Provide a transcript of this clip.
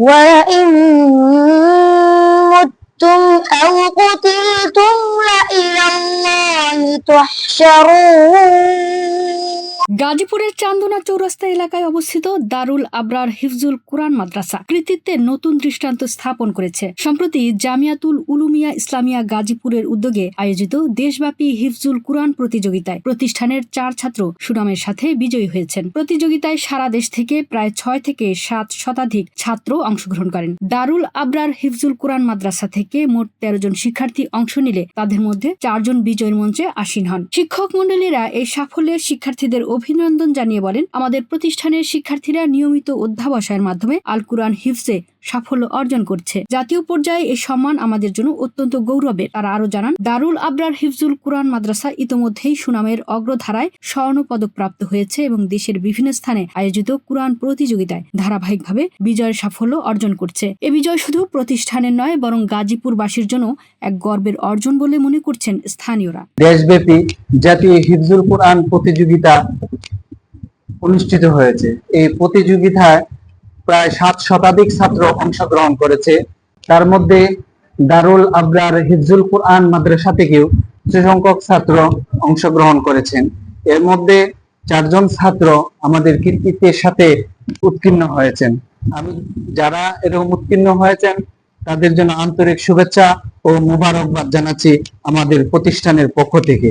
ولئن متم أو قتلتم لإلى الله تحشرون গাজীপুরের চান্দনা চৌরাস্তা এলাকায় অবস্থিত দারুল আবরার হিফজুল কুরআন মাদ্রাসা কৃতিত্বে নতুন দৃষ্টান্ত স্থাপন করেছে। সম্প্রতি জামিয়াতুল উলুমিয়া ইসলামিয়া গাজীপুরের উদ্যোগে আয়োজিত দেশব্যাপী হিফজুল কুরআন প্রতিযোগিতায় প্রতিষ্ঠানের চার ছাত্র সুনামের সাথে বিজয়ী হয়েছেন। প্রতিযোগিতায় সারা দেশ থেকে প্রায় ছয় থেকে সাত শতাধিক ছাত্র অংশগ্রহণ করেন। দারুল আবরার হিফজুল কুরআন মাদ্রাসা থেকে মোট তেরো জন শিক্ষার্থী অংশ নিলে তাদের মধ্যে চারজন বিজয়ের মঞ্চে আসীন হন। শিক্ষক মন্ডলীরা এই সাফল্যের শিক্ষার্থীদের অভিনন্দন জানিয়ে বলেন, আমাদের প্রতিষ্ঠানের শিক্ষার্থীরা নিয়মিত অধ্যাবসায়ের মাধ্যমে আল কুরআন হিফজে সাফল্য অর্জন করছে। জাতীয় পর্যায়ে এই সম্মান আমাদের জন্য অত্যন্ত গৌরবের। তারা আরও জানান, দারুল আবরার হিফজুল কুরআন মাদ্রাসা ইতোমধ্যেই সুনামের অগ্রধারায় স্বর্ণ পদক প্রাপ্ত হয়েছে এবং দেশের বিভিন্ন স্থানে আয়োজিত কুরআন প্রতিযোগিতায় ধারাবাহিকভাবে বিজয়ের সাফল্য অর্জন করছে। এ বিজয় শুধু প্রতিষ্ঠানের নয়, বরং গাজীপুরবাসীর জন্য এক গর্বের অর্জন বলে মনে করছেন স্থানীয়রা। দেশব্যাপী জাতীয় হিফজুল কোরআন প্রতিযোগিতা অনুষ্ঠিত হয়েছে। এই প্রতিযোগিতায় প্রায় সাত শতাধিক ছাত্র অংশগ্রহণ করেছে। তার মধ্যে দারুল আবরার হিফজুল কোরআন মাদ্রাসা থেকেও কিছু সংখ্যক ছাত্র অংশগ্রহণ করেছেন। এর মধ্যে চারজন ছাত্র আমাদের কৃতিত্বের সাথে উত্তীর্ণ হয়েছেন। আমি, যারা এরকম উত্তীর্ণ হয়েছেন, তাদের জন্য আন্তরিক শুভেচ্ছা ও মুবারকবাদ জানাচ্ছি আমাদের প্রতিষ্ঠানের পক্ষ থেকে।